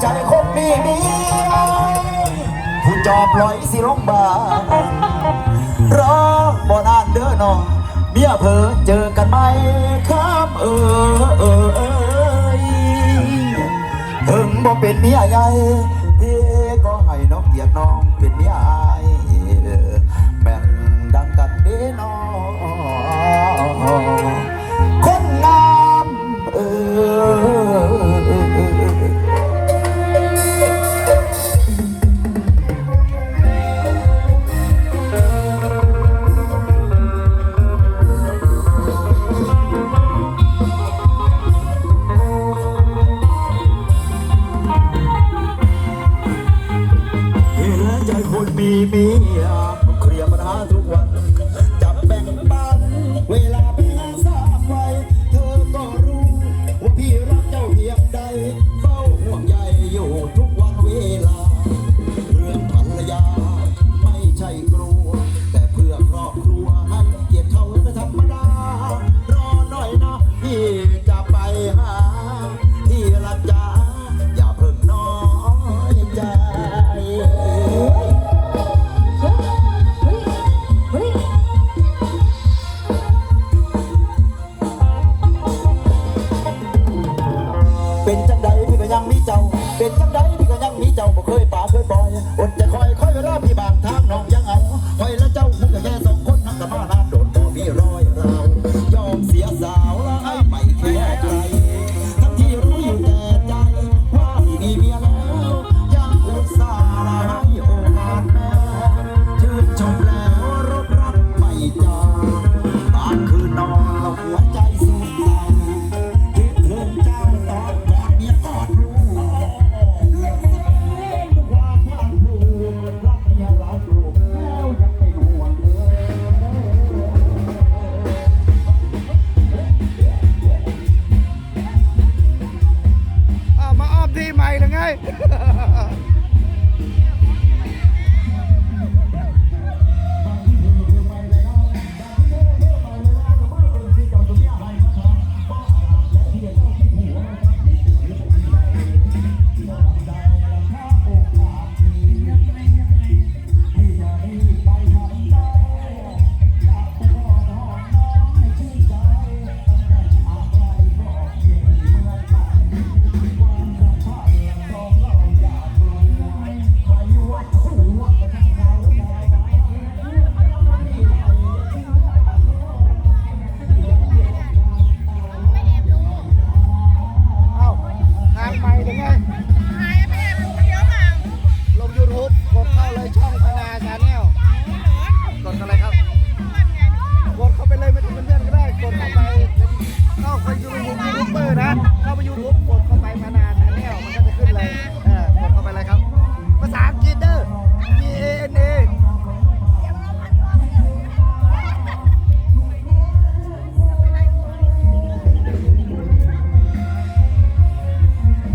ใจคนมีมีผู้จอบลอยสิลงบารอบ่นานเด้อน้องเมียเผอเจอกันไหมข้ามเออเออเอยถึงบ่เป็นเมียใหญ่พี่ก็ให้น้องเกียรติน้องเป็นเมีย มีเมียเคลียร์ปัญหาทุกวันจับแบ่งปันเวลาไปหาสา เป็นจังใดพี่ก็ยังมีเจ้า เป็นจังใดพี่ก็ยังมีเจ้าบ่เคยป่าเคยปล่อยอดจะคอยคอยเวลาพี่บางทางน้องยังเอาคอยและเจ้าคงก็แค่สองคนนั่งกับมานานโดนบ่มีรอยเรายอมเสียสาวแล้วให้ไม่แค่ใครทั้งที่รู้อยู่แต่ใจว่าพี่มีเมียแล้วยังอุตส่าห์ให้โอกาสแม่ชื่นชมแล้วรบรักไม่จางบางคืนนอนแล้วหัวใจ ที่ใหม่หรือไง กดเข้าไปเข้าไปยูทูบเบอร์นะ เข้าไปยูทูบกดเข้าไปพนานาแนลมันก็จะขึ้นเลย